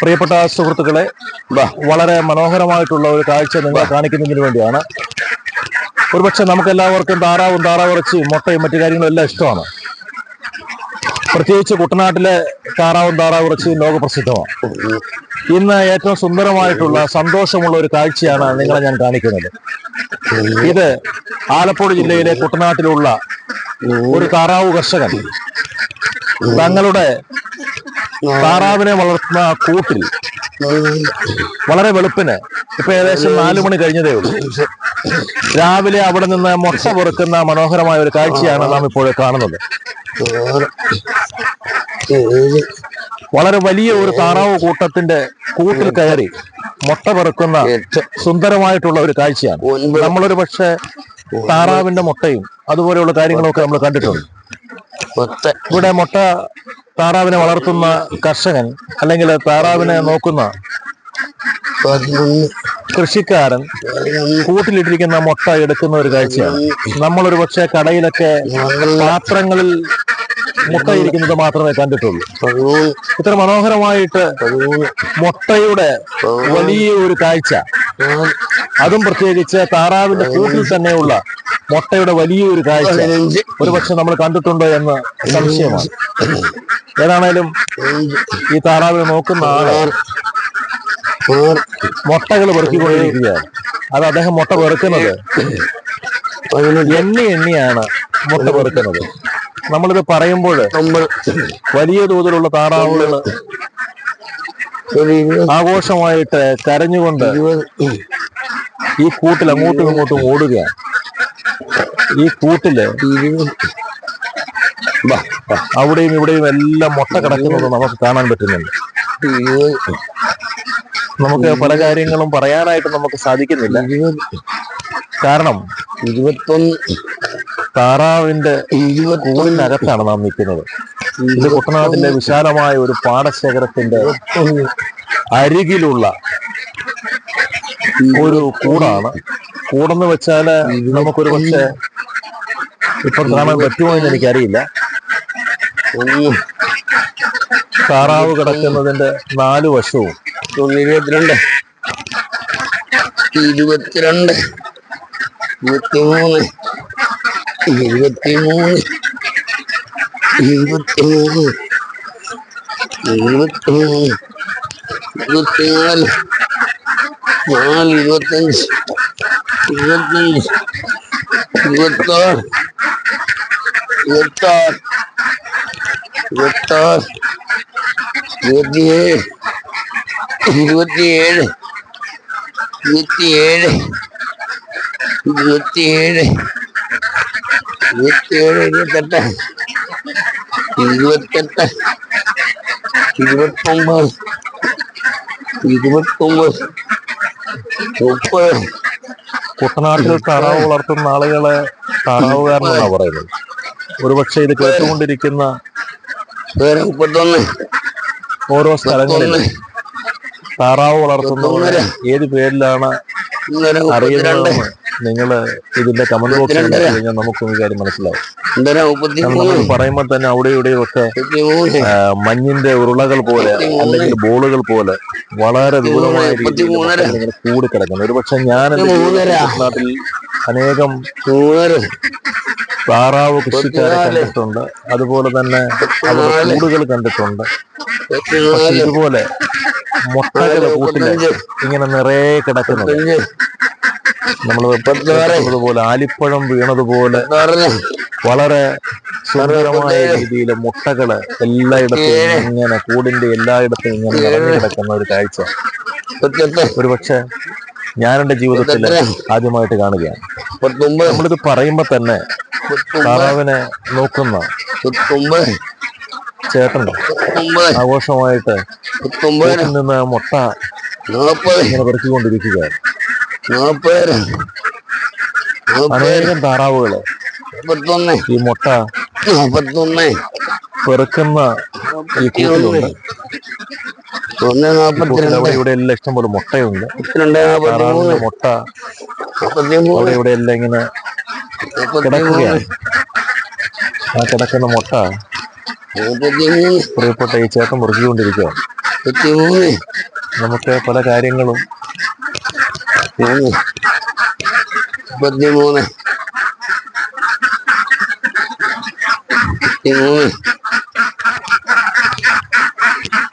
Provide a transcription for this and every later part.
പ്രിയപ്പെട്ട സുഹൃത്തുക്കളെ വളരെ മനോഹരമായിട്ടുള്ള ഒരു കാഴ്ച നിങ്ങളെ കാണിക്കുന്നതിന് വേണ്ടിയാണ്. ഒരുപക്ഷെ നമുക്ക് എല്ലാവർക്കും താറാവും താറാവിറച്ചിയും മുട്ടയും മറ്റു കാര്യങ്ങളും എല്ലാം ഇഷ്ടമാണ്. പ്രത്യേകിച്ച് കുട്ടനാട്ടിലെ താറാവും താറാവിറച്ചിയും ലോകപ്രസിദ്ധമാണ്. ഇന്ന് ഏറ്റവും സുന്ദരമായിട്ടുള്ള സന്തോഷമുള്ള ഒരു കാഴ്ചയാണ് നിങ്ങളെ ഞാൻ കാണിക്കുന്നത്. ഇത് ആലപ്പുഴ ജില്ലയിലെ കുട്ടനാട്ടിലുള്ള ഒരു താറാവ് കർഷകൻ. തങ്ങളുടെ താറാവിനെ വളർത്തുന്ന കൂട്ടിൽ വളരെ വെളുപ്പിന് ഇപ്പൊ ഏകദേശം നാലു മണി കഴിഞ്ഞതേ ഉള്ളൂ. രാവിലെ അവിടെ നിന്ന് മൊട്ട പൊറുക്കുന്ന മനോഹരമായ ഒരു കാഴ്ചയാണ് നാം ഇപ്പോൾ കാണുന്നത്. വളരെ വലിയ ഒരു താറാവ് കൂട്ടത്തിന്റെ കൂട്ടിൽ കയറി മൊട്ട പെറുക്കുന്ന സുന്ദരമായിട്ടുള്ള ഒരു കാഴ്ചയാണ്. നമ്മളൊരു പക്ഷേ താറാവിന്റെ മുട്ടയും അതുപോലെയുള്ള കാര്യങ്ങളൊക്കെ നമ്മൾ കണ്ടിട്ടുണ്ട്. ഇവിടെ മുട്ട താറാവിനെ വളർത്തുന്ന കർഷകൻ അല്ലെങ്കിൽ താറാവിനെ നോക്കുന്ന കൃഷിക്കാരൻ കൂട്ടിലിട്ടിരിക്കുന്ന മുട്ട എടുക്കുന്ന ഒരു കാഴ്ചയാണ്. നമ്മളൊരു പക്ഷേ കടയിലൊക്കെ പാത്രങ്ങളിൽ മുട്ടയിരിക്കുന്നത് മാത്രമേ കണ്ടിട്ടുള്ളൂ. ഇത്ര മനോഹരമായിട്ട് മുട്ടയുടെ വലിയ ഒരു കാഴ്ച. അതും പ്രത്യേകിച്ച് താറാവിന്റെ കൂട്ടിൽ തന്നെയുള്ള മുട്ടയുടെ വലിയൊരു കാഴ്ച. ഒരുപക്ഷെ നമ്മൾ കണ്ടിട്ടുണ്ടോ എന്ന് സംശയമാണ്. ഏതാണേലും ഈ താറാവിനെ നോക്കുന്ന ആൾ മുട്ടകൾ പെറുക്കിക്കൊണ്ടിരിക്കുകയാണ്. അത് അദ്ദേഹം മുട്ട പെറുക്കുന്നത്. എണ്ണി എണ്ണിയാണ് മുട്ട പെറുക്കുന്നത്. നമ്മളിത് പറയുമ്പോൾ നമ്മൾ വലിയ തോതിലുള്ള താറാവുകൾ ആഘോഷമായിട്ട് കരഞ്ഞുകൊണ്ട് ഈ കൂട്ടിൽ അങ്ങോട്ടും ഇങ്ങോട്ടും ഓടുക. ഈ കൂട്ടിൽ അവിടെയും ഇവിടെയും എല്ലാം മുട്ട കിടക്കുന്നത് നമുക്ക് കാണാൻ പറ്റുന്നുണ്ട്. നമുക്ക് പല കാര്യങ്ങളും പറയാനായിട്ട് നമുക്ക് സാധിക്കുന്നില്ല. കാരണം ഇരുപത്തൊന്ന് താറാവിന്റെ കൂടിനകത്താണ് നാം നിൽക്കുന്നത്. ഇത് കുട്ടനാട്ടിലെ വിശാലമായ ഒരു പാടശേഖരത്തിന്റെ അരികിലുള്ള ഒരു കൂടാണ്. കൂടെന്ന് വെച്ചാൽ നമുക്കൊരു പക്ഷെ ഇപ്പൊ കാണാൻ പറ്റുമോ എന്ന് എനിക്കറിയില്ല. താറാവ് കിടക്കുന്നതിന്റെ നാല് വശവും. ഇരുപത്തിരണ്ട്. ഇരുപത്തിരണ്ട്. ഇരുപത്തിമൂന്ന്. ഇരുപത്തിമൂന്ന് ഇരുപത്തിമൂന്ന് ഇരുപത്തിമൂന്ന് ഇരുപത്തിനാല് നാല് ഇരുപത്തഞ്ച് ഇരുപത്തഞ്ച് ഇരുപത്താറ് ഇരുപത്താറ് ഇരുപത്താറ് ഇരുപത്തിയേഴ് ഇരുപത്തിയേഴ് ഇരുപത്തിയേഴ് ഇരുപത്തിയേഴ് ഇരുപത്തിയേഴ് ഇരുപത്തെട്ട് ഇരുപത്തെട്ട് ഇരുപത്തൊമ്പത് ഇരുപത്തൊമ്പത് മുപ്പത്. കുട്ടനാട്ടിൽ താറാവ് വളർത്തുന്ന ആളുകളെ താറാവുകാരനാണ് പറയുന്നത്. ഒരുപക്ഷെ ഇത് കേട്ടുകൊണ്ടിരിക്കുന്ന മുപ്പത്തൊന്ന്. ഓരോ സ്ഥലങ്ങളിൽ താറാവ് വളർത്തുന്നവരെ ഏത് പേരിലാണ് അറിയുന്നതെന്ന് നിങ്ങൾ ഇതിന്റെ കമന്റ് ബോക്സിൽ കഴിഞ്ഞാൽ നമുക്ക് ഈ കാര്യം മനസ്സിലാവും. നമ്മൾ പറയുമ്പോൾ തന്നെ അവിടെ ഇവിടെയും ഒക്കെ മഞ്ഞിന്റെ ഉരുളകൾ പോലെ അല്ലെങ്കിൽ ബോളുകൾ പോലെ വളരെ ദൂരമായ രീതിയിൽ മൂന്നര. ഇങ്ങനെ കൂടിക്കിടക്കുന്നു. ഒരുപക്ഷെ ഞാൻ നാട്ടിൽ അനേകം താറാവ് കൃഷിക്കാരെ. കണ്ടിട്ടുണ്ട്. അതുപോലെ തന്നെ അവരുടെ കൂടുകൾ കണ്ടിട്ടുണ്ട്. പക്ഷെ ഇതുപോലെ മുട്ടകൾ കൂട്ടിൽ ഇങ്ങനെ നിറയെ കിടക്കുന്നത് നമ്മൾ പോലെ ആലിപ്പഴം വീണതുപോലെ വളരെ സുന്ദരമായ രീതിയിൽ മുട്ടകൾ എല്ലായിടത്തും ഇങ്ങനെ കൂടിന്റെ എല്ലായിടത്തും ഇങ്ങനെ നിറഞ്ഞു കിടക്കുന്ന ഒരു കാഴ്ച. ഒരു ഒരുപക്ഷെ ഞാൻ എന്റെ ജീവിതത്തിൽ ആദ്യമായിട്ട് കാണുകയാണ്. നമ്മളിത് പറയുമ്പോ തന്നെ താറാവിനെ നോക്കുന്ന ചേട്ടൻ ആഘോഷമായിട്ട് നിന്ന് മുട്ട ഇങ്ങനെ പെറുക്കിക്കൊണ്ടിരിക്കുകയാണ്. അനേകം താറാവുകൾ. ഈ മുട്ട. പെറുക്കുന്ന ഈ കൂട്ടിലുണ്ട്. ഒന്ന് കൂട്ടിൽ നാൽപ്പത്തിരണ്ട് അവിടെ ഇവിടെ എല്ലാം ഇഷ്ടംപോലെ മുട്ടയുണ്ട്. മുട്ട. അവിടെ ഇവിടെ എല്ലാം ഇങ്ങനെ കിടക്കുകയാണ് ആ കിടക്കുന്ന മുട്ട. പ്രിയപ്പെട്ട ഈ ചേട്ടൻ മുറുകിക്കൊണ്ടിരിക്കുക നമുക്ക് പല കാര്യങ്ങളും മൂന്ന് മുപ്പത്തിമൂന്ന് മുപ്പത്തിമൂന്ന്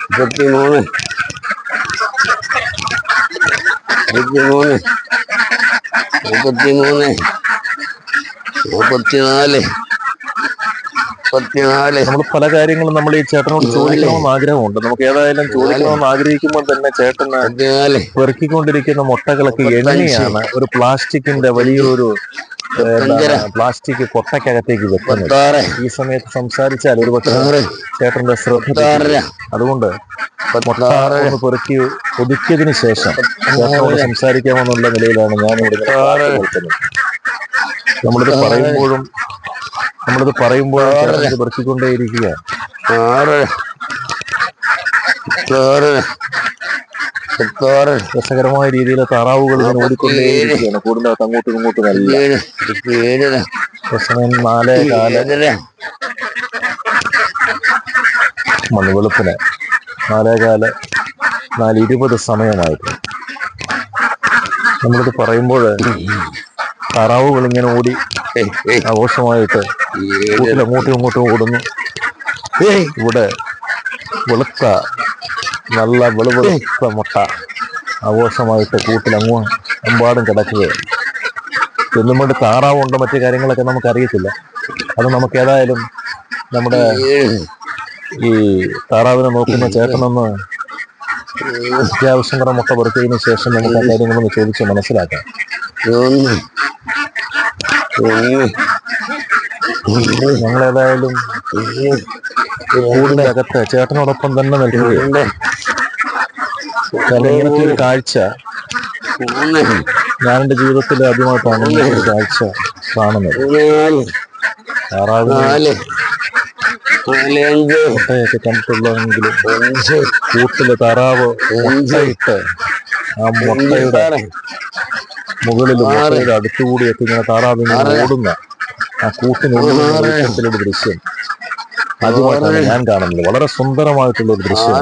മുപ്പത്തിമൂന്ന് മുപ്പത്തിമൂന്ന് മുപ്പത്തിമൂന്ന് മുപ്പത്തിനാല് മുപ്പത്തിനാല് നമ്മൾ പല കാര്യങ്ങളും നമ്മൾ ഈ ചേട്ടനോട് ചോദിക്കണമെന്ന് ആഗ്രഹമുണ്ട്. നമുക്ക് ഏതായാലും ചോദിക്കണമെന്ന് ആഗ്രഹിക്കുമ്പോൾ തന്നെ ചേട്ടന് പെറുക്കിക്കൊണ്ടിരിക്കുന്ന മുട്ടകളൊക്കെ എണ്ണയാണ് ഒരു പ്ലാസ്റ്റിക്കിന്റെ വലിയൊരു പ്ലാസ്റ്റിക് കൊട്ടക്കകത്തേക്ക് വെക്കുന്നത്. ഈ സമയത്ത് സംസാരിച്ചാൽ ഒരു പക്ഷേ ചേട്ടന്റെ ശ്രദ്ധ അതുകൊണ്ട് മുട്ട ഒന്ന് പെറുക്കി ഒതുക്കിയതിന് ശേഷം ചേട്ടനോട് സംസാരിക്കാമെന്നുള്ള നിലയിലാണ് ഞാൻ ഇവിടെ നമ്മളിത് പറയുമ്പോഴും നമ്മളിത് പറയുമ്പോഴും മുപ്പത്താറ് രസകരമായ രീതിയിൽ താറാവുകൾ ഓടിക്കൊണ്ടേയിരിക്കുകയാണ്. കൂടുതലകത്ത് അങ്ങോട്ടും ഇങ്ങോട്ടും അല്ല സമയം നാലേ കാല ഏഴര മണ്ണുവെളുപ്പിന് നാലേകാൽ നാല് ഇരുപത് സമയമായിരുന്നു നമ്മളിത് പറയുമ്പോൾ താറാവുകൾ ഇങ്ങനെ ഓടി. ആഘോഷമായിട്ട് അങ്ങോട്ടും ഇങ്ങോട്ടും ഓടുന്നു. ഇവിടെ വെളുത്ത നല്ല വെളുവെളുത്ത മുട്ട. ആഘോഷമായിട്ട് കൂട്ടിൽ അങ്ങോ എമ്പാടും കിടക്കുകയാണ്. ചെല്ലുമ്പോൾ താറാവുണ്ടോ മറ്റു കാര്യങ്ങളൊക്കെ നമുക്ക് അറിയത്തില്ല അത് നമുക്ക് ഏതായാലും നമ്മുടെ ഈ താറാവിനെ നോക്കുന്ന ചേട്ടനൊന്ന് അത്യാവശ്യം കുറെ മുട്ട പുറത്തതിന് ശേഷം നമുക്ക് ആ കാര്യങ്ങളൊന്ന് ചോദിച്ച് മനസ്സിലാക്കാം. ഒന്ന്. ഒന്ന്. ഞങ്ങളേതായാലും കൂടിന്റെ അകത്ത് ചേട്ടനോടൊപ്പം തന്നെ നൽകുകയുണ്ട് കാരണം ഇങ്ങനത്തെ ഒരു കാഴ്ച ഞാനെന്റെ ഞാൻ ജീവിതത്തിൽ ആദ്യമായിട്ടാണ് ഒരു കാഴ്ച കാണുന്നത്. മുട്ടയൊക്കെ കണ്ടിട്ടുള്ളതെങ്കിലും കൂട്ടിൽ താറാവ് മുട്ടയിട്ട് ആ മുട്ടയുടെ മുകളിൽ അടുത്തുകൂടിയൊക്കെ ഇങ്ങനെ താറാവ് ഓടുന്ന ആ ഒരു ദൃശ്യം. ആദ്യമായിട്ടാണ് ഞാൻ കാണുന്നത്. വളരെ സുന്ദരമായിട്ടുള്ള ഒരു ദൃശ്യം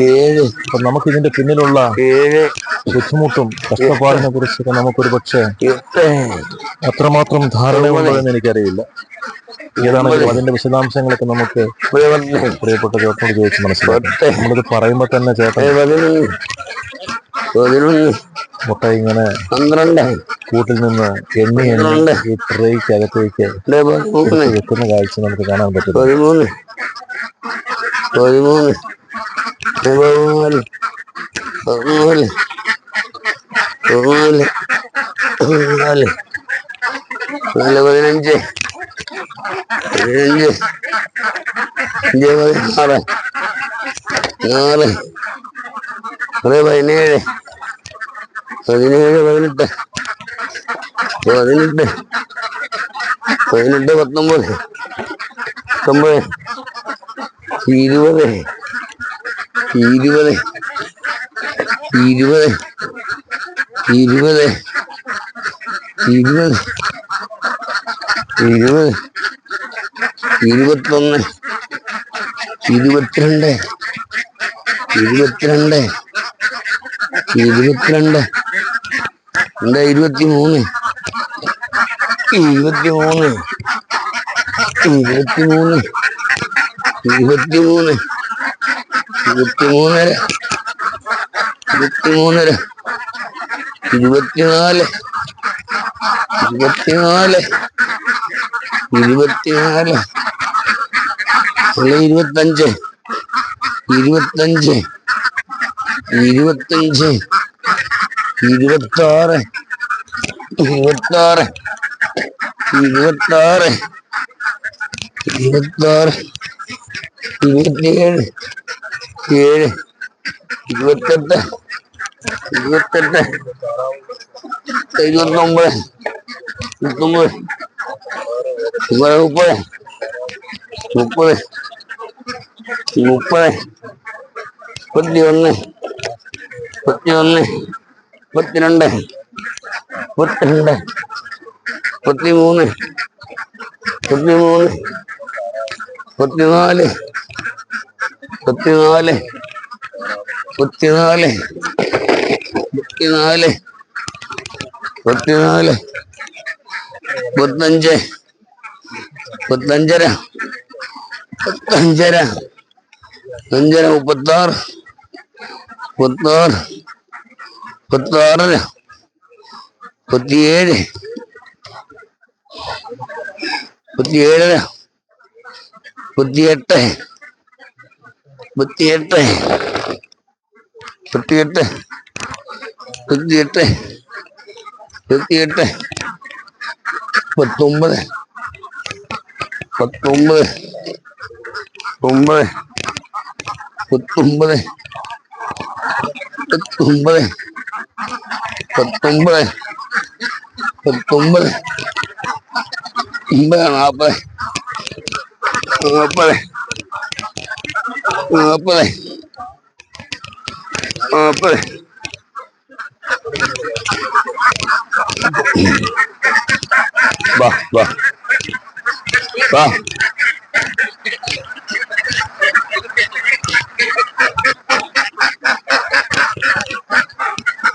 ഏഴ്. അപ്പൊ നമുക്ക് ഇതിന്റെ പിന്നിലുള്ള ഏഴ്. ബുദ്ധിമുട്ടും കഷ്ടപ്പാടിനെ കുറിച്ചൊക്കെ നമുക്കൊരു പക്ഷേ അത്രമാത്രം ധാരണയുണ്ടോ എന്ന് എനിക്കറിയില്ല ഏതാണെങ്കിലും അതിന്റെ വിശദാംശങ്ങളൊക്കെ നമുക്ക് പ്രിയപ്പെട്ട ചേട്ടനോട് ചോദിച്ച് മനസ്സിലാക്കാം. നമ്മളിത് പറയുമ്പോ തന്നെ ചേട്ടൻ മുട്ട ഇങ്ങനെ കൂട്ടിൽ നിന്ന് എണ്ണി എണ്ണി ഈ ട്രേക്ക് അകത്തേക്ക് എത്തുന്ന കാഴ്ച നമുക്ക് കാണാൻ പറ്റും. പതിമൂന്ന്. പതിമൂന്ന്. പതിനാല് പതിനാല് പതിനാല് പതിനാല് നാല് പതിനഞ്ച്. പതിനഞ്ച്. അഞ്ച് പതിനാറ്. ആറ്. ആറ് പതിനേഴ്. പതിനേഴ് പതിനെട്ട്. പതിനെട്ട്. പതിനെട്ട് പത്തൊമ്പത്. പത്തൊമ്പത്. ഇരുപത്. ഇരുപത്. ഇരുപത്. ഇരുപത്. ഇരുപത്. ഇരുപത്. ഇരുപത്തൊന്ന്. ഇരുപത്തിരണ്ട്. ഇരുപത്തിരണ്ട്. ഇരുപത്തിരണ്ട്. എന്താ ഇരുപത്തി മൂന്ന് ഇരുപത്തി മൂന്ന് ഇരുപത്തി മൂന്ന് ഇരുപത്തിമൂന്ന്. ഇരുപത്തിമൂന്ന്. ഇരുപത്തി മൂന്നര ഇരുപത്തിമൂന്നര. ഇരുപത്തിമൂന്നര. ഇരുപത്തിനാല്. ഇരുപത്തിനാല്. ഇരുപത്തിനാല്. അല്ല ഇരുപത്തഞ്ച്. ഇരുപത്തഞ്ച്. ഇരുപത്തഞ്ച്. ഇരുപത്താറ് ഇരുപത്താറ് ഇരുപത്താറ് ഇരുപത്താറ് ഇരുപത്തിയേഴ് ഏഴ് ഇരുപത്തെട്ട് ഇരുപത്തെട്ട് ഇരുപത്തൊമ്പത് ഇരുപത്തൊമ്പത് മുപ്പത് മുപ്പത് മുപ്പത് മുപ്പത് മുപ്പത്തിയൊന്ന് മുപ്പത്തിയൊന്ന് മുപ്പത്തിരണ്ട്. മുപ്പത്തിരണ്ട്. മുപ്പത്തിമൂന്ന്. മുപ്പത്തിമൂന്ന്. മുപ്പത്തിനാല്. മുപ്പത്തിനാല്. മുപ്പത്തിനാല്. മുപ്പത്തിനാല്. മുപ്പത്തിനാല്. മുപ്പത്തഞ്ച്. മുപ്പത്തഞ്ചര. മുപ്പത്തഞ്ചര. അഞ്ചര മുപ്പത്താറ്. മുപ്പത്താറ്. മുപ്പത്താറര മുപ്പത്തിയേഴ് മുപ്പത്തിയേഴര മുപ്പത്തിയെട്ട് മുപ്പത്തിയെട്ട് മുപ്പത്തിയെട്ട് മുപ്പത്തിയെട്ട് മുപ്പത്തിയെട്ട് മുപ്പത്തൊമ്പത് പത്തൊമ്പത് ഒമ്പത് പത്തൊമ്പത് Ketumbar. Ketumbar. Ketumbar. Ketumbar apa? Apa? Apa? Apa? Bah, bah. Bah.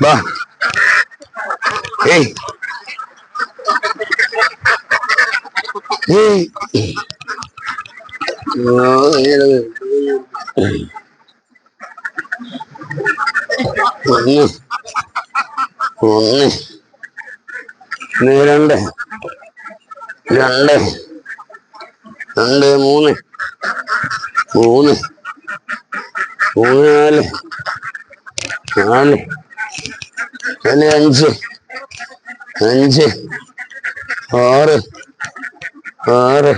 വാ. ഏയ്. ഏയ്. ഒന്ന്. ഒന്ന്. രണ്ട്. രണ്ട്. രണ്ട് മൂന്ന്. മൂന്ന്. മൂന്ന് നാല്. നാല്. നാല് അഞ്ച്. അഞ്ച്. ആറ്. ആറ്.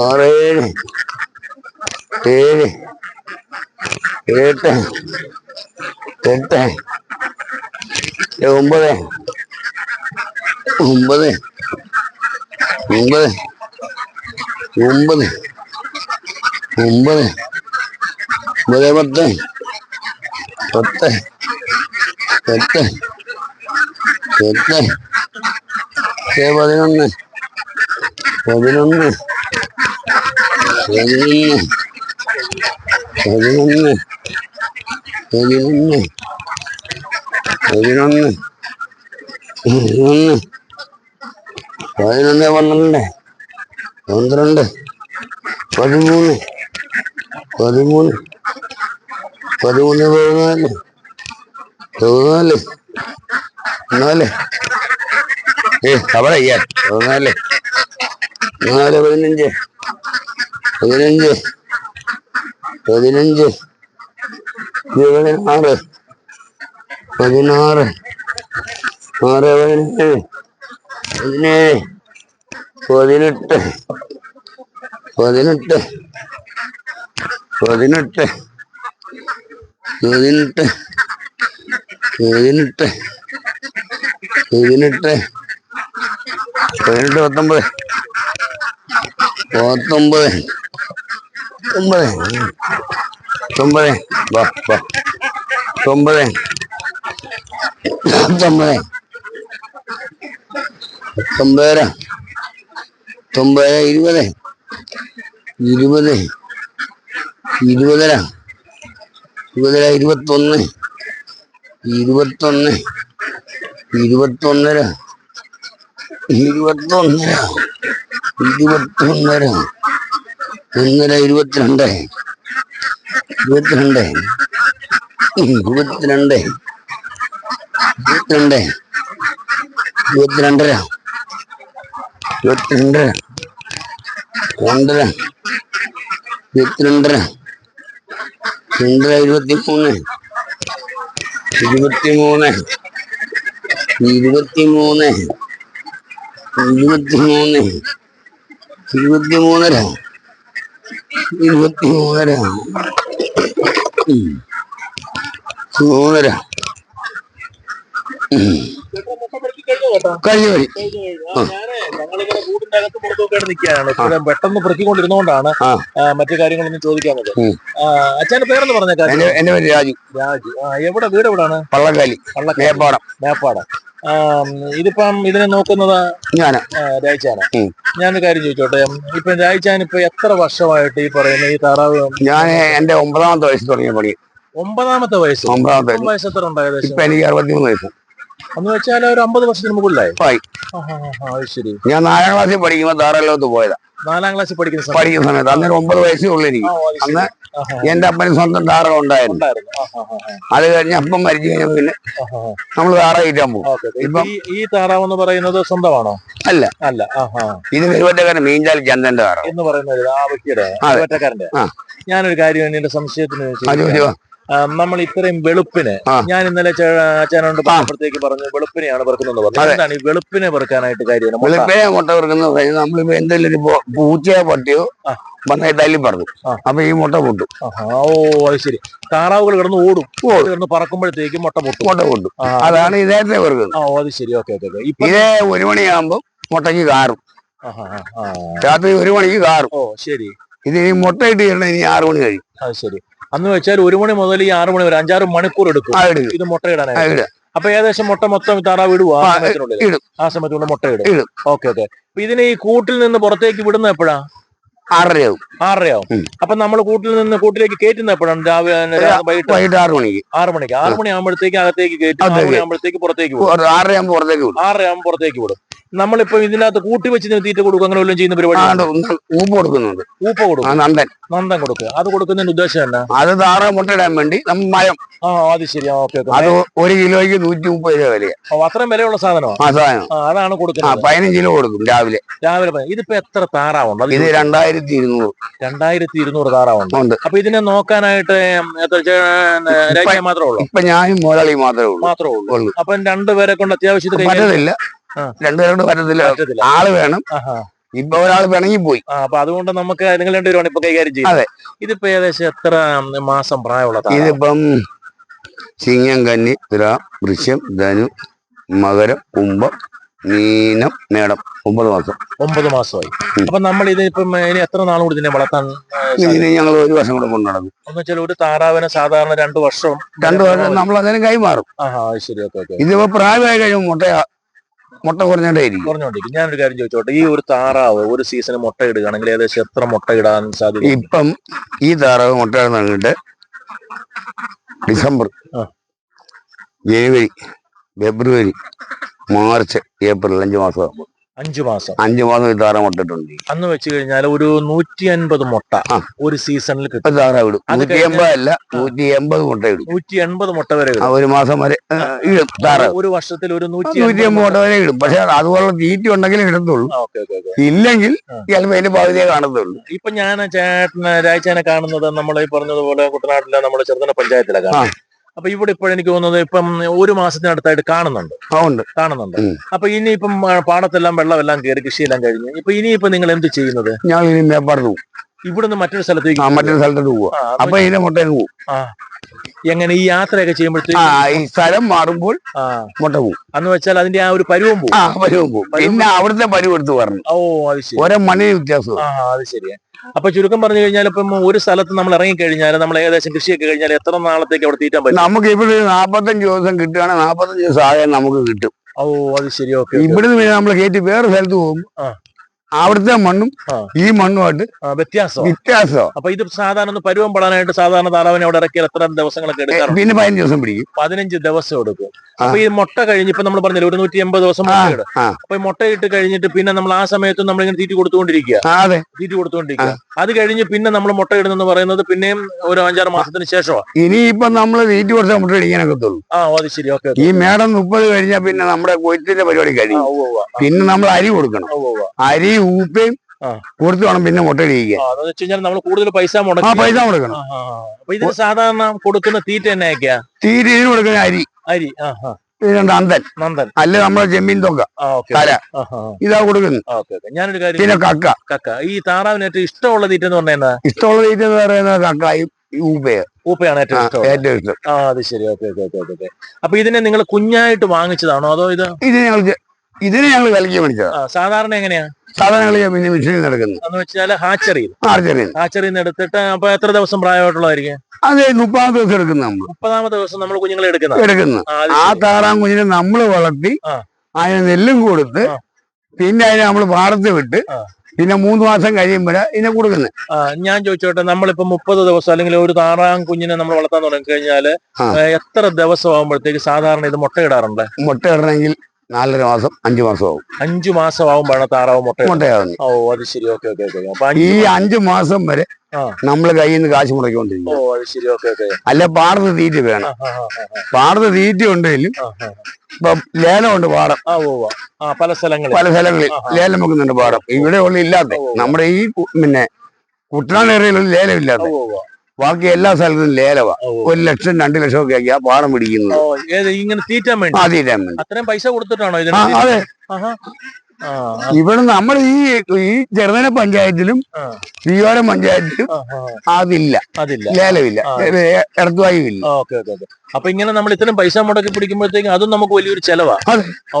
ആറ് ഏഴ്. ഏഴ്. എട്ട്. എട്ട്. ഒമ്പത്. ഒമ്പത്. ഒമ്പത്. ഒമ്പത്. ഒമ്പത്. ഒമ്പത് പത്ത്. പത്ത്. എട്ട് എട്ട് പതിനൊന്ന്. പതിനൊന്ന്. പതിനൊന്ന്. പതിനൊന്ന്. പതിനൊന്ന്. പതിനൊന്ന്. പതിനൊന്ന്. പതിനൊന്ന് പന്ത്രണ്ട്. പന്ത്രണ്ട്. പതിമൂന്ന്. പതിമൂന്ന്. പതിമൂന്ന് പതിനാല്. പതിനാല് നാല് ഏ അവിടെ ചെയ്യാൻ പതിനാല് നാല് പതിനഞ്ച്. പതിനഞ്ച്. പതിനഞ്ച്. പതിനാറ് പതിനാറ്. ആറ് പതിനേഴ്. പതിനേഴ്. പതിനെട്ട്. പതിനെട്ട്. പതിനെട്ട്. പതിനെട്ട്. ഇതിനിട്ട് ഇതിനിട്ട് പതിനെട്ട് പത്തൊമ്പത്. പത്തൊമ്പത്. ഒമ്പത് തൊമ്പത് തൊമ്പത് തൊമ്പത് തൊമ്പതര തൊമ്പതര ഇരുപത്. ഇരുപത്. ഇരുപതര. ഇരുപതര ഇരുപത്തൊന്ന്. ഇരുപത്തൊന്ന് ഇരുപത്തൊന്നര ഇരുപത്തൊന്നര ഇരുപത്തൊന്നര ഒന്നര ഇരുപത്തിരണ്ട് ഇരുപത്തിരണ്ട് ഇരുപത്തിരണ്ട് ഇരുപത്തിരണ്ട് ഇരുപത്തിരണ്ടര ഇരുപത്തിരണ്ടര രണ്ടര ഇരുപത്തിരണ്ടര രണ്ടര ഇരുപത്തിമൂന്ന്. ഇരുപത്തിമൂന്ന്. ഇരുപത്തിമൂന്ന്. ഇരുപത്തിമൂന്ന്. ഇരുപത്തിമൂന്നര. ഇരുപത്തിമൂന്നര. മൂന്നര. കഴിഞ്ഞു വഴി ഞങ്ങളിങ്ങനെ കൂടിന്റെ അകത്ത് പുറത്തൊക്കെ നിൽക്കുകയാണ് ഇപ്പോഴും പെട്ടെന്ന് ആ, മറ്റു കാര്യങ്ങളൊന്നും ചോദിക്കാന്നത് ഉം. അച്ഛന്റെ പേരെന്ന് പറഞ്ഞേക്കാം എന്റെ പേര് രാജു. രാജു. എവിടെ വീട് എവിടാണ്? പള്ളക്കാലി. മേപ്പാടം. മേപ്പാടം. ഇതിപ്പം ഇതിനെ നോക്കുന്നത് ഞാൻ രാജാന. ഞാൻ ഞാനൊരു കാര്യം ചോദിച്ചോട്ടെ? ഇപ്പൊ രാജാൻ ഇപ്പൊ എത്ര വർഷമായിട്ട് ഈ പറയുന്ന ഈ താറാവ്? ഞാൻ എന്റെ ഒമ്പതാമത്തെ വയസ്സ് തുടങ്ങിയ പണി ഒമ്പതാമത്തെ വയസ്സ്. ഒമ്പതാമത്തെ ഒമ്പത് വയസ്സ് എത്ര ഉണ്ടായത് ഇപ്പൊ എനിക്ക് അറുപത്തിമൂന്ന് വയസ്സ്. എന്ന് വെച്ചാൽ ഒരു അമ്പത് വർഷത്തിന് മുകളിലായി. ആയി. ശരി. ഞാൻ നാലാം ക്ലാസ്സിൽ പഠിക്കുമ്പോ ധാരാളത്ത് പോയതാ. നാലാം ക്ലാസ്സിൽ പഠിക്കുന്ന സമയത്ത്. പഠിക്കുന്ന സമയത്ത്. അന്നേരം ഒമ്പത് വയസ്സേ ഉള്ളു എനിക്ക്. അന്ന് എന്റെ അപ്പന് സ്വന്തം ധാറ ഉണ്ടായിരുന്നു. അത് കഴിഞ്ഞ് അപ്പം മരിച്ചു കഴിഞ്ഞ പിന്നെ. നമ്മൾ ധാറ കയറ്റാൻ പോകും. ഇപ്പൊ ഈ താറാവ് എന്ന് പറയുന്നത് സ്വന്തമാണോ? അല്ല. അല്ല. ഇത് പെരുവറ്റക്കാരൻ മീൻചാൽ ചന്ദന്റെ താറ എന്ന് പറയുന്നത് ആ വ്യക്തിയുടെ. ഞാനൊരു കാര്യം എന്റെ സംശയത്തിന് ചോദിച്ചോ നമ്മൾ ഇത്രയും വെളുപ്പിന് ഞാൻ ഇന്നലെ അച്ഛനോട് പറഞ്ഞപ്പോഴത്തേക്ക് പറഞ്ഞു വെളുപ്പിനെയാണ് പെറുക്കുന്നത് പറഞ്ഞു. എന്താണ് ഈ വെളുപ്പിനെ പറക്കാനായിട്ട് കാര്യം? വെളുപ്പിനെ വെളുപ്പേ മുട്ട പറക്കുന്നത് നമ്മളിപ്പോ എന്തെങ്കിലും ഒരു പൂച്ചയോ പട്ടിയോ ആ. വന്നാൽ തല്ലി പറഞ്ഞു. അപ്പൊ ഈ മുട്ട പൊട്ടും. ഓ അത് ശരി. താറാവുകൾ കിടന്ന് ഓടും. കിടന്ന് പറക്കുമ്പോഴത്തേക്ക് മുട്ട പൊട്ടും. മുട്ട പൊട്ടും. അതാണ് ഇതേത്തെ നേരത്തെ പറക്കുന്നത് ഓ അത് ശരി. ഓക്കെ ഓക്കെ ഇതേ ഒരു മണിയാകുമ്പോ മുട്ടയ്ക്ക് കാറും. രാത്രി ഒരു മണിക്ക് കാറും. ഓ ശരി. ഇത് ഈ മുട്ടയിട്ട് ഇനി ആറു മണി കഴിയും. അത് ശരി. അന്ന് വെച്ചാൽ ഒരു മണി മുതൽ ഈ ആറു മണി വരെ അഞ്ചാറ് മണിക്കൂർ എടുക്കും. ഇത് മുട്ട ഇടാനായിട്ട് ഇടുക. അപ്പൊ ഏകദേശം മുട്ട മൊത്തം താറാവ് ഇടുവോ? ആ സമയത്തിനുള്ളിൽ ആ മുട്ട ഇടും. ഇടും. Okay okay. ഇതിനെ ഈ കൂട്ടിൽ നിന്ന് പുറത്തേക്ക് വിടുന്ന എപ്പോഴാ? ആറരയാവും. ആറരയാവും. അപ്പൊ നമ്മൾ കൂട്ടിൽ നിന്ന് കൂട്ടിലേക്ക് കയറ്റുന്ന എപ്പോഴാണ് രാവിലെ വൈകിട്ട്? ആറു മണിക്ക്. ആറ് മണിക്ക്. ആറ് മണി ആകുമ്പോഴത്തേക്ക് അകത്തേക്ക് കയറ്റും. ആറ് മണി ആകുമ്പോഴത്തേക്ക് പുറത്തേക്ക് വിടും. പുറത്തേക്ക് വിടും. പുറത്തേക്ക് വിടും. നമ്മളിപ്പോ ഇതിനകത്ത് കൂട്ടി വെച്ച് തീറ്റ കൊടുക്കും അങ്ങനെ വല്ലതും ചെയ്യുന്ന പരിപാടി ഊപ്പ് കൊടുക്കുന്നുണ്ട്. ഊപ്പ് കൊടുക്കും. നന്ദൻ. നന്ദൻ കൊടുക്കുക. അത് കൊടുക്കുന്നതിന്റെ ഉദ്ദേശം എന്നാ അത് താറ മുട്ടയിടാൻ വേണ്ടി നമ്മൾ മയം. ആ അത് ശരി. ഓക്കെ അത് ഒരു കിലോയ്ക്ക് നൂറ്റി മുപ്പത് രൂപ വില അത്രയും വിലയുള്ള സാധനമാണ് അതാണ് കൊടുക്കുന്നത്. പതിനഞ്ച് കിലോ കൊടുക്കും രാവിലെ. രാവിലെ ഇതിപ്പോ എത്ര താറാവുണ്ട്? ഇത് രണ്ടായിരത്തി ഇരുന്നൂറ് രണ്ടായിരത്തി ഇരുന്നൂറ് താറാവുണ്ട് അപ്പൊ ഇതിനെ നോക്കാനായിട്ട് മാത്രമേ ഉള്ളൂ? ഇപ്പൊ ഞാനും മുതലാളി മാത്രമേ ഉള്ളൂ. മാത്രമേ ഉള്ളൂ. ഉള്ളൂ. അപ്പൊ രണ്ടുപേരെ കൊണ്ട് അത്യാവശ്യത്തിൽ പറ്റത്തില്ല. ആ. രണ്ടുപേരോട് പറ്റത്തില്ല. ആൾ വേണം. ഇപ്പൊ ഒരാൾ പിണങ്ങി പോയി. അപ്പൊ അതുകൊണ്ട് നമുക്ക് നിങ്ങൾ രണ്ടുപേരും ഇപ്പൊ കൈകാര്യം ചെയ്യും. അതെ. ഇതിപ്പോ ഏകദേശം എത്ര മാസം പ്രായമുള്ള ഇതിപ്പം ചിങ്ങം കന്നി തുല വൃശ്യം ധനു മകരം കുംഭം മീനം മേടം. ഒമ്പത് മാസം. ഒമ്പത് മാസമായി. അപ്പൊ നമ്മൾ ഇതിപ്പം ഇനി എത്ര നാളും കൂടി ഇതിനെ വളർത്താൻ ഇതിനെ ഞങ്ങൾ ഒരു വർഷം കൂടെ കൊണ്ടു നടക്കും. എന്ന് വെച്ചാൽ ഒരു താറാവിനെ സാധാരണ രണ്ടു വർഷം രണ്ടു വർഷം നമ്മൾ അതിനെ കൈമാറും. ആഹാ അത് ശരി. Okay okay. ഇതിപ്പോ പ്രായമായി കഴിയുമ്പോൾ മുട്ട മുട്ട ഇരിക്കും പറഞ്ഞോണ്ടിരിക്കും ഞാനൊരു കാര്യം ചോദിച്ചോട്ടെ? ഈ ഒരു താറാവ് ഒരു സീസൺ മുട്ട ഇടുകയാണെങ്കിൽ ഏകദേശം എത്ര മുട്ട ഇടാൻ സാധ്യത ഇപ്പം ഈ താറാവ് മുട്ട ഇടുന്നിട്ട് ഡിസംബർ ആ. ജനുവരി ഫെബ്രുവരി മാർച്ച് ഏപ്രിൽ അഞ്ച് മാസം ആകുമ്പോൾ. അഞ്ചു മാസം. അഞ്ചു മാസം താറാവ് മുട്ടിട്ടുണ്ട്. അന്ന് വെച്ച് കഴിഞ്ഞാൽ ഒരു നൂറ്റി അൻപത് മുട്ട ഒരു സീസണിൽ കിട്ടും. ഇടും. നൂറ്റി കഴിഞ്ഞാൽ- എൺപത് അല്ല നൂറ്റി എൺപത് മുട്ട ഇടും. നൂറ്റി എൺപത് മുട്ട വരെ ഒരു മാസം വരെ ഇടും. ഒരു വർഷത്തിൽ ഒരു നൂറ്റി നൂറ്റി എൺപത് മുട്ട വരെ ഇടും. പക്ഷെ അതുപോലെ തീറ്റ ഉണ്ടെങ്കിൽ ഇടത്തുള്ളൂ. ഇല്ലെങ്കിൽ ആ. ചിലപ്പോ അതിന്റെ പകുതിയെ കാണത്തുള്ളൂ. ഇപ്പൊ ഞാൻ ചേട്ടനെ രാജേനെ കാണുന്നത് നമ്മൾ ഈ പറഞ്ഞതുപോലെ കുട്ടനാട്ടിലെ നമ്മുടെ ചെറുതന പഞ്ചായത്തിലാണ് കാണുന്നത്. അപ്പൊ ഇവിടെ ഇപ്പോൾ എനിക്ക് തോന്നുന്നത് ഇപ്പം ഒരു മാസത്തിനടുത്തായിട്ട് കാണുന്നുണ്ട്. ഉണ്ട്. കാണുന്നുണ്ട്. അപ്പൊ ഇനിയിപ്പം ആ, പാടത്തെല്ലാം വെള്ളമെല്ലാം കയറി കൃഷിയെല്ലാം കഴിഞ്ഞു. ഇപ്പൊ ഇനിയിപ്പോ നിങ്ങൾ എന്ത് ചെയ്യുന്നത്? ഞാൻ ഇനി മേപ്പാടത്ത് പോകും ഇവിടുന്ന് മറ്റൊരു സ്ഥലത്തേക്ക് മറ്റൊരു സ്ഥലത്തോട്ട് പോവുക ആ, അപ്പൊ ഇനി മുട്ടയിൽ പോകും എങ്ങനെ ഈ യാത്രയൊക്കെ ചെയ്യുമ്പോഴത്തേക്ക്? ഈ സ്ഥലം മാറുമ്പോൾ മുട്ട പോകും അന്ന് വെച്ചാൽ അതിന്റെ ആ ഒരു പരുവം പോകും പരുവം പോകും പിന്നെ അവിടുത്തെ പരുവെടുത്ത് പറഞ്ഞു. ഓ അത് ശരി. ഓരോ മണ്ണിന് വ്യത്യാസം ആ അത് ശരിയാ. അപ്പൊ ചുരുക്കം പറഞ്ഞു കഴിഞ്ഞാൽ ഇപ്പം ഒരു സ്ഥലത്ത് നമ്മൾ ഇറങ്ങിക്കഴിഞ്ഞാൽ നമ്മൾ ഏകദേശം കൃഷിയൊക്കെ കഴിഞ്ഞാൽ എത്ര നാളത്തേക്ക് അവിടെ തീറ്റാൻ പറ്റും? നമുക്ക് ഇവിടെ നാപ്പത്തഞ്ച് ദിവസം കിട്ടുകയാണെങ്കിൽ നാപ്പത്തഞ്ച് ദിവസം ആയാൽ നമുക്ക് കിട്ടും. ഓ അത് ശരി. ഓക്കെ ഇവിടുന്ന് നമ്മൾ കയറ്റി വേറെ സ്ഥലത്ത് പോകും ആ. അവിടുത്തെ മണ്ണും. ഈ മണ്ണുമായിട്ട് വ്യത്യാസം? വ്യത്യാസം. അപ്പൊ ഇത് സാധാരണ ഒന്ന് പരുവം പെടാനായിട്ട് സാധാരണ താറാവിനെ അവിടെ ഇറക്കിയാൽ എത്ര ദിവസങ്ങളൊക്കെ എടുക്കാം പിന്നെ പതിനഞ്ച് ദിവസം പിടിക്കും. പതിനഞ്ച് ദിവസം എടുക്കും. അപ്പൊ ഈ മുട്ട കഴിഞ്ഞ് ഇപ്പൊ നമ്മൾ പറഞ്ഞില്ല ഒരു നൂറ്റി എൺപത് ദിവസം അപ്പൊ ഈ മുട്ടയിട്ട് കഴിഞ്ഞിട്ട് പിന്നെ നമ്മൾ ആ സമയത്ത് നമ്മളിങ്ങനെ തീറ്റി കൊടുത്തുകൊണ്ടിരിക്കുക. തീറ്റി കൊടുത്തുകൊണ്ടിരിക്കുക. അത് കഴിഞ്ഞ് പിന്നെ നമ്മൾ മുട്ട ഇടുന്നെന്ന് പറയുന്നത് പിന്നെയും ഒരു അഞ്ചാറ് മാസത്തിന് ശേഷമാണ് ഇപ്പൊ നമ്മൾ തീറ്റി കൊടുത്താൽ മുട്ട ഇടിക്കാനൊക്കത്തുള്ളൂ. ആ അത് ശരി. ഓക്കെ ഈ മേടം മുപ്പത് കഴിഞ്ഞാൽ പിന്നെ നമ്മുടെ കൊയ്ത്തിന്റെ പരിപാടി കഴിഞ്ഞു പിന്നെ നമ്മൾ അരി കൊടുക്കണം. അരി ഊപ്പയും ഉപ്പയും കൊടുത്ത് വേണം പിന്നെ മുട്ടയിടിക്കുക അതെന്ന് വെച്ച് കഴിഞ്ഞാൽ നമ്മൾ കൂടുതൽ പൈസ മുടക്കി. പൈസ ആ, ആ, ആ. അപ്പൊ ഇതിന് സാധാരണ കൊടുക്കുന്ന തീറ്റ എന്നൊക്കെയാ തീറ്റ ഇതിന് കൊടുക്കുന്ന അരി. അരി നന്ദൻ നന്ദൻ അല്ല നമ്മളെ ചെമ്മീൻ തൊക്ക. തല. ഇതാ കൊടുക്കുന്നത്. ഞാനൊരു കാര്യം പിന്നെ കക്ക. കക്ക. ഈ താറാവിന് ഏറ്റവും ഇഷ്ടമുള്ള തീറ്റ എന്ന് പറഞ്ഞാൽ ഇഷ്ടമുള്ള തീറ്റ എന്ന് പറയുന്നത് കക്കായും ഊപ്പയ ഊപ്പയാണ് ഏറ്റവും ഇഷ്ടം ഏറ്റവും ഇഷ്ടം. ആ അത് ശരി. Okay okay okay okay. അപ്പൊ ഇതിനെ നിങ്ങൾ കുഞ്ഞായിട്ട് വാങ്ങിച്ചതാണോ അതോ ഇത് ഇത് ഞങ്ങൾ ഇതിനെ ഇതിന് ഞങ്ങൾ വിലക്ക് മേടിച്ചത്. സാധാരണ എങ്ങനെയാ? സാധനങ്ങൾ പിന്നെ മെഷീനിൽ നടക്കുന്നു. എന്ന് വെച്ചാൽ ഹാച്ചറി ആർച്ചറിയിൽ ഹാച്ചറിയിൽ നിന്ന് എടുത്തിട്ട് അപ്പൊ എത്ര ദിവസം പ്രായമായിട്ടുള്ളതായിരിക്കും? അതെ മുപ്പതാം ദിവസം എടുക്കുന്ന നമ്മൾ മുപ്പതാമത്തെ ദിവസം നമ്മൾ കുഞ്ഞുങ്ങളെ എടുക്കുന്നത്. എടുക്കുന്നു. ആ, താറാം കുഞ്ഞിനെ നമ്മൾ വളർത്തി. അതിന് നെല്ലും കൊടുത്ത് പിന്നെ അതിനെ നമ്മൾ പാടത്ത് വിട്ട് പിന്നെ മൂന്ന് മാസം കഴിയുമ്പോഴാ ഇതിനെ കൊടുക്കുന്നത് ഞാൻ ചോദിച്ചോട്ടെ നമ്മളിപ്പോ മുപ്പത് ദിവസം അല്ലെങ്കിൽ ഒരു താറാം കുഞ്ഞിനെ നമ്മൾ വളർത്താൻ തുടങ്ങി കഴിഞ്ഞാൽ. എത്ര ദിവസം ആകുമ്പോഴത്തേക്ക് സാധാരണ ഇത് മുട്ടയിടാറുണ്ട്? മുട്ട ഇടണമെങ്കിൽ നാലര മാസം അഞ്ചു മാസം ആവും അഞ്ചു മാസം ആവുമ്പോഴാണ് താറാവ് മുട്ട മുട്ടയാവുന്നത് ഓ അത് ശരി. Okay okay okay. ഈ അഞ്ച് മാസം വരെ. നമ്മൾ കയ്യിൽ നിന്ന് കാശ് ഓ മുടക്കിക്കൊണ്ടിരിക്കും അത് ശരി. Okay okay. അല്ല പാടത്ത് തീറ്റ വേണം. പാടത്ത് തീറ്റ ഉണ്ടെങ്കിലും ഇപ്പൊ ലേലമുണ്ട് പാടം. ഓ ഓ. പല സ്ഥലങ്ങളിൽ. പല സ്ഥലങ്ങളിൽ ലേലം വെക്കുന്നുണ്ട് പാടം. ഇവിടെ ഉള്ള ഇല്ലാത്ത ഓ, ഓ. നമ്മുടെ ഈ പിന്നെ കുട്ടനാട് ഏരിയയിലൊന്നും ലേലം ഓ ഇല്ലാത്ത ഓ ഓ. ബാക്കി എല്ലാ സ്ഥലത്തും ലേലവ. ഒരു ലക്ഷം രണ്ട് ലക്ഷം ഒക്കെ ആക്കി ആ പാടം പിടിക്കുന്നത് ഇങ്ങനെ തീറ്റാൻ വേണ്ടി? ആ തീറ്റാൻ വേണ്ടി. അത്രയും പൈസ കൊടുത്തിട്ടാണോ അതെ. ഇവിടെ നമ്മൾ ഈ ഈ ചെറുതന പഞ്ചായത്തിലും ആ, തീയോരം പഞ്ചായത്തിലും. അതില്ല. ലേലവില്ല ലേലമില്ല. ഇടത്തുവായും ഇല്ല അപ്പൊ ഇങ്ങനെ നമ്മൾ ഇത്രയും പൈസ മുടക്കി പിടിക്കുമ്പോഴത്തേക്കും അതും നമുക്ക് വലിയൊരു ചെലവാ. ഓ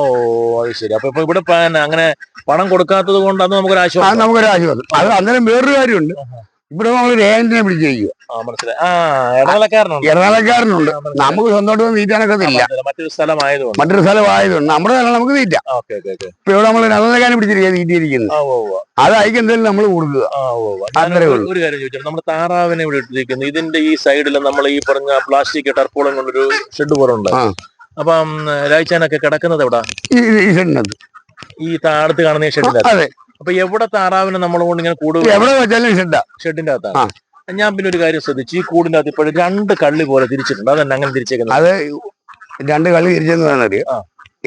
അത് ശരി. അപ്പൊ ഇപ്പൊ ഇവിടെ അങ്ങനെ പണം കൊടുക്കാത്തത് കൊണ്ട് അത് നമുക്കൊരു ആശ്വാസം നമുക്കൊരു ആശ്വാസം അത് അങ്ങനെ വേറൊരു കാര്യമുണ്ട്. ഇവിടെ നമ്മൾ രേഖനെ ഇടനിലക്കാരനുണ്ട് മനസ്സിലായി. നമുക്ക് സ്വന്തമായിട്ട് തീറ്റാനൊക്കെ ഇല്ല. മറ്റൊരു സ്ഥലമായതുകൊണ്ട്. മറ്റൊരു സ്ഥലമായതുകൊണ്ട്. നമ്മുടെ സ്ഥലം നമുക്ക് തീറ്റ ഇപ്പൊ ഇവിടെ നമ്മൾ നല്ലകാരം പിടിച്ചിരിക്കുക തീറ്റിയിരിക്കുന്നത് അത് അതിക്ക് എന്തെങ്കിലും നമ്മൾ കൊടുക്കുക. ഒരു കാര്യം ചോദിച്ചാൽ നമ്മൾ താറാവിനെ ഇവിടെ ഇട്ടിരിക്കുന്നു. ഇതിന്റെ ഈ സൈഡിൽ നമ്മൾ ഈ പറഞ്ഞ പ്ലാസ്റ്റിക് ടർപ്പോളം കൊണ്ടൊരു ഷെഡ് പോലുണ്ട് ഉണ്ട്. അപ്പം രാജ്ചാനൊക്കെ കിടക്കുന്നത് എവിടാ? ഈ ഷെഡിനകത്ത്. ഈ താഴത്ത് കാണുന്ന ഈ ഷെഡിനകത്ത്. അപ്പൊ എവിടെ താറാവിനെ നമ്മൾ കൊണ്ട് ഇങ്ങനെ കൂട് എവിടെ വെച്ചാലും ഷെഡാ ഷെഡിന്റെ അകത്താണ് ഞാൻ പിന്നെ ഒരു കാര്യം ശ്രദ്ധിച്ചു. ഈ കൂടിന്റെ അകത്ത് ഇപ്പോഴും രണ്ട് കള്ളി പോലെ തിരിച്ചിട്ടുണ്ട്. അതന്നെ അങ്ങനെ തിരിച്ചേക്കുന്നത്. അത് രണ്ട് കള്ളി തിരിച്ചെന്ന് ആ.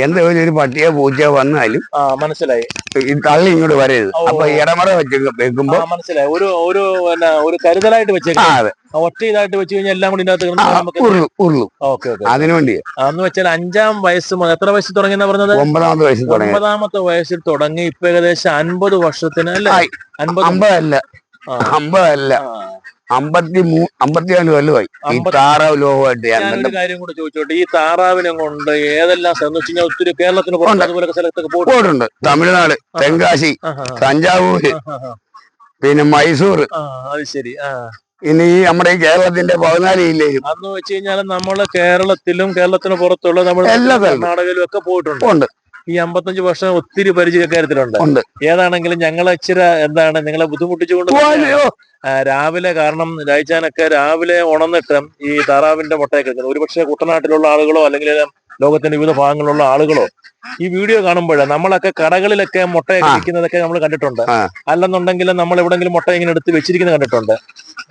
എന്തെങ്കിലും ഒരു പട്ടിയോ പൂച്ചയോ വന്നാലും മനസ്സിലായി. ഈ തള്ളി ഇങ്ങോട്ട് വരരുത്. അപ്പൊ ഇടമറ വെച്ച് വെക്കുമ്പോ മനസ്സിലായി. ഒരു ഒരു ഒരു കരുതലായിട്ട് വെച്ചേക്കാം. ഒറ്റ ഇതായിട്ട് വെച്ച് കഴിഞ്ഞാൽ എല്ലാം കൂടി ഇതിനകത്ത് ആ, കിടന്ന് നമുക്ക് ഉരുളു ഉരുളു. ഓക്കെ ഓക്കെ അതിനു വേണ്ടി അന്ന് വെച്ചാൽ അഞ്ചാം വയസ്സ് എത്ര വയസ്സിൽ തുടങ്ങിയെന്നാ പറഞ്ഞത്? ഒമ്പതാമത്തെ വയസ്സിൽ ഒമ്പതാമത്തെ വയസ്സിൽ തുടങ്ങി ഇപ്പൊ ഏകദേശം അൻപത് വർഷത്തിന് അല്ലേ. അൻപത് ആ, അമ്പതല്ല. അമ്പത്തി മൂ അമ്പത്തിനാല് കൊല്ലമായി. ഈ താറാവ് ലോകമായിട്ട് ഞാനൊരു കാര്യം കൂടെ ചോദിച്ചോട്ടെ? ഈ താറാവിനെ കൊണ്ട് ഏതെല്ലാം സ്ഥലം വെച്ച് കഴിഞ്ഞാൽ ഒത്തിരി കേരളത്തിന് അതുപോലൊക്കെ സ്ഥലത്തൊക്കെ പോയിട്ട് പോയിട്ടുണ്ട്. തമിഴ്നാട് തെങ്കാശി തഞ്ചാവൂര് പിന്നെ മൈസൂർ. അത് ശരി. ഇനി ഈ നമ്മുടെ ഈ കേരളത്തിന്റെ പതിനാല് ജില്ലയിലും അന്ന് വെച്ച് കഴിഞ്ഞാൽ നമ്മൾ കേരളത്തിലും കേരളത്തിന് പുറത്തുള്ള നമ്മുടെ. കർണാടകയിലും ഒക്കെ പോയിട്ടുണ്ട്. ഈ അമ്പത്തഞ്ച് വർഷം ഒത്തിരി പരിചയ കാര്യത്തിലുണ്ട്. ഉണ്ട്. ഏതാണെങ്കിലും ഞങ്ങളെ ഇച്ചിരി എന്താണ് നിങ്ങളെ ബുദ്ധിമുട്ടിച്ചുകൊണ്ട് രാവിലെ കാരണം രാജാനൊക്കെ രാവിലെ ഉണർന്നിട്ട് ഈ താറാവിന്റെ മുട്ടയൊക്കെ എടുക്കുന്നത് ഒരുപക്ഷെ കുട്ടനാട്ടിലുള്ള ആളുകളോ അല്ലെങ്കിൽ ലോകത്തിന്റെ വിവിധ ഭാഗങ്ങളിലുള്ള ആളുകളോ ഈ വീഡിയോ കാണുമ്പോൾ നമ്മളൊക്കെ കടകളിലൊക്കെ മുട്ടയൊക്കെ കഴിക്കുന്നതൊക്കെ വിൽക്കുന്നതൊക്കെ നമ്മൾ കണ്ടിട്ടുണ്ട്. അല്ലെന്നുണ്ടെങ്കിൽ നമ്മൾ എവിടെങ്കിലും മുട്ട ഇങ്ങനെ എടുത്ത് വെച്ചിരിക്കുന്നത് കണ്ടിട്ടുണ്ട്.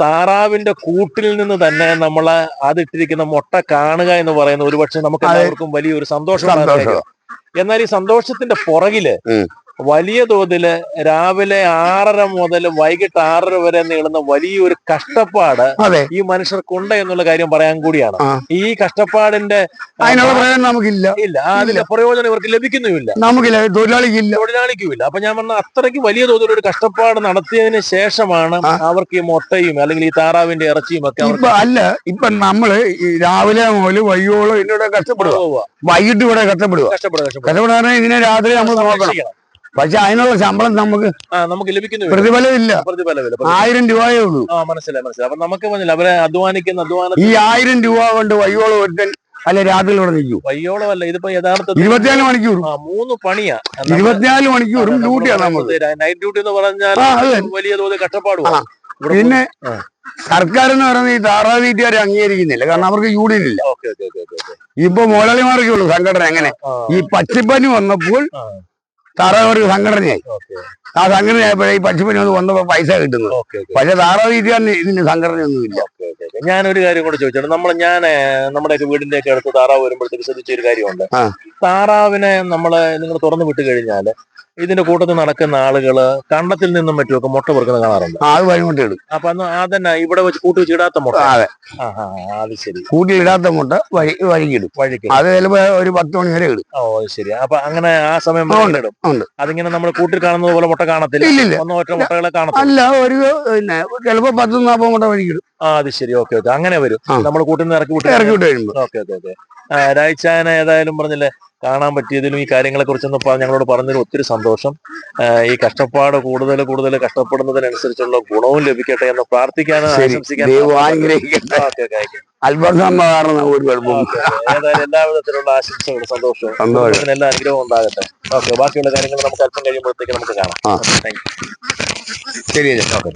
താറാവിന്റെ കൂട്ടിൽ നിന്ന് തന്നെ നമ്മൾ അതിട്ടിരിക്കുന്ന മുട്ട കാണുക എന്ന് പറയുന്നത് ഒരുപക്ഷെ നമുക്ക് എല്ലാവർക്കും വലിയൊരു സന്തോഷമാണ്. സന്തോഷം എന്നാൽ ഈ സന്തോഷത്തിന്റെ പുറകിൽ. വലിയ തോതിൽ രാവിലെ ആറര മുതൽ വൈകിട്ട് ആറര വരെ നീളുന്ന വലിയൊരു കഷ്ടപ്പാട് ഈ മനുഷ്യർക്കുണ്ട് എന്നുള്ള കാര്യം പറയാൻ കൂടിയാണ്. ഈ കഷ്ടപ്പാടിന്റെ ആ, അതിനുള്ള പ്രയോജനം നമുക്കില്ല. ഇല്ല. അതിന്റെ പ്രയോജനം ഇവർക്ക് ലഭിക്കുന്നുമില്ല. നമുക്കില്ല. തൊഴിലാളിക്കില്ല. തൊഴിലാളിക്കുമില്ല. അപ്പൊ ഞാൻ പറഞ്ഞ അത്രയ്ക്ക് വലിയ തോതിൽ ഒരു കഷ്ടപ്പാട് നടത്തിയതിന് ശേഷമാണ് അവർക്ക് ഈ മുട്ടയും അല്ലെങ്കിൽ ഈ താറാവിന്റെ ഇറച്ചിയും ഒക്കെ അല്ല ഇപ്പൊ നമ്മൾ രാവിലെ മുതൽ വയ്യോളം ഇതിനോട് കഷ്ടപ്പെടുക. വൈകിട്ട് ഇവിടെ കഷ്ടപ്പെടുക. കഷ്ടപ്പെടുക കഷ്ടപ്പെടുക. കഷ്ടപ്പെടാൻ ഇതിനെ രാത്രി നമ്മൾ നോക്കണം. പക്ഷെ അതിനുള്ള ശമ്പളം നമുക്ക് നമുക്ക് ലഭിക്കുന്നു പ്രതിഫലമില്ല. ആയിരം രൂപയേ ഉള്ളൂ. ആ മനസ്സിലായി മനസ്സിലായി. അപ്പൊ നമുക്ക് അവരെ അധ്വാനിക്കുന്ന അധ്വാന ഈ ആയിരം രൂപ കൊണ്ട് വയ്യോളം ഒരുത്തൻ അല്ലെ രാത്രി ഇവിടെ നിൽക്കൂ. വയ്യോളമല്ല ഇതിപ്പോ യഥാർത്ഥത്തിൽ ഇരുപത്തിനാല് മണിക്കൂർ മൂന്ന് പണിയാ. ഇരുപത്തിനാല് മണിക്കൂറും ഡ്യൂട്ടിയാണ് നമുക്ക് നൈറ്റ് ഡ്യൂട്ടി എന്ന് പറഞ്ഞാൽ വലിയ തോതിൽ കഷ്ടപ്പാടുവാ. ആ. പിന്നെ സർക്കാർ എന്ന് പറയുന്നത് ഈ താറാവ് വീട്ടുകാരെ അംഗീകരിക്കുന്നില്ല. കാരണം അവർക്ക് യൂണിയൻ ഇല്ല ഇപ്പൊ മുതലാളിമാർക്കേ ഉള്ളൂ സംഘടന. എങ്ങനെ? ഈ പച്ചപ്പനി വന്നപ്പോൾ ആ. ഒരു സംഘടനയായി. ആ സംഘടനയായപ്പോഴേ ഈ പക്ഷിപ്പനി ഒന്ന് വന്നപ്പോ പൈസ കിട്ടുന്നു. പക്ഷെ താറാവ് വീട്ടുകാരന് ഇതിന് സംഘടനയൊന്നുമില്ല. ഞാനൊരു കാര്യം കൂടെ ചോദിച്ചോട്ടെ. നമ്മൾ ഞാൻ നമ്മുടെ വീടിന്റെ ഒക്കെ അടുത്ത് താറാവ് വരുമ്പോഴത്തേക്ക് ശ്രദ്ധിച്ച ഒരു കാര്യമുണ്ട്. താറാവിനെ നമ്മൾ നിങ്ങൾ തുറന്നു വിട്ടു കഴിഞ്ഞാൽ ഇതിന്റെ കൂട്ടത്തിൽ നടക്കുന്ന ആളുകൾ കണ്ടത്തിൽ നിന്നും മറ്റുമൊക്കെ മുട്ട പെറുക്കുന്നത് കാണാറുണ്ട്. ആ അത് വഴിമുട്ട ഇടും. അപ്പൊ അന്ന് തന്നെ ഇവിടെ വെച്ച് കൂട്ടി വെച്ച് ഇടാത്ത മുട്ട. ആ, അതെ. ആ ആ ആ, അത് ശരി. കൂട്ടി ഇടാത്ത മുട്ട വഴി വഴിക്കിടും വഴിക്ക് അത് ചിലപ്പോ ഒരു പത്ത് മണി വരെ ഇടും. ഓ അത് ശരി. അപ്പൊ അങ്ങനെ ആ സമയം ആ, ഉണ്ട്, ഇടും ഉണ്ട്. അതിങ്ങനെ നമ്മൾ കൂട്ടിൽ കാണുന്നത് പോലെ മുട്ട കാണത്തില്ല. ഒന്നോ ഒറ്റ മുട്ടകളെ കാണത്തില്ല. അല്ല ഒരു പിന്നെ ചിലപ്പോ പത്ത് നാപ്പത് മുട്ട വഴിക്കിടും ആ അത് ശരി. Okay okay. അങ്ങനെ വരും. ആ. നമ്മൾ കൂട്ടിൽ നിന്ന് ഇറക്കി വിട്ട് ഇറക്കി വിട്ട് കഴിയുമ്പോ ഓക്കെ ഓക്കെ ഓക്കെ. രായ്ച്ചാന ഏതായാലും പറഞ്ഞില്ലേ? കാണാൻ പറ്റിയതിലും ഈ കാര്യങ്ങളെ കുറിച്ചൊന്ന് പ- ഞങ്ങളോട് പറഞ്ഞതിലും ഒത്തിരി സന്തോഷം. ഈ കഷ്ടപ്പാട് കൂടുതൽ കൂടുതൽ കഷ്ടപ്പെടുന്നതിനനുസരിച്ചുള്ള ഗുണവും ലഭിക്കട്ടെ എന്ന് പ്രാർത്ഥിക്കാനും ആശംസിക്കാനും എല്ലാവിധത്തിലുള്ള ആശംസകളും സന്തോഷവും. എല്ലാ അനുഗ്രഹവും ഉണ്ടാകട്ടെ. ഓക്കെ ബാക്കിയുള്ള കാര്യങ്ങൾ നമുക്ക് അല്പം കഴിയുമ്പോഴത്തേക്ക് നമുക്ക് കാണാം. താങ്ക് യു ശരി ഓക്കെ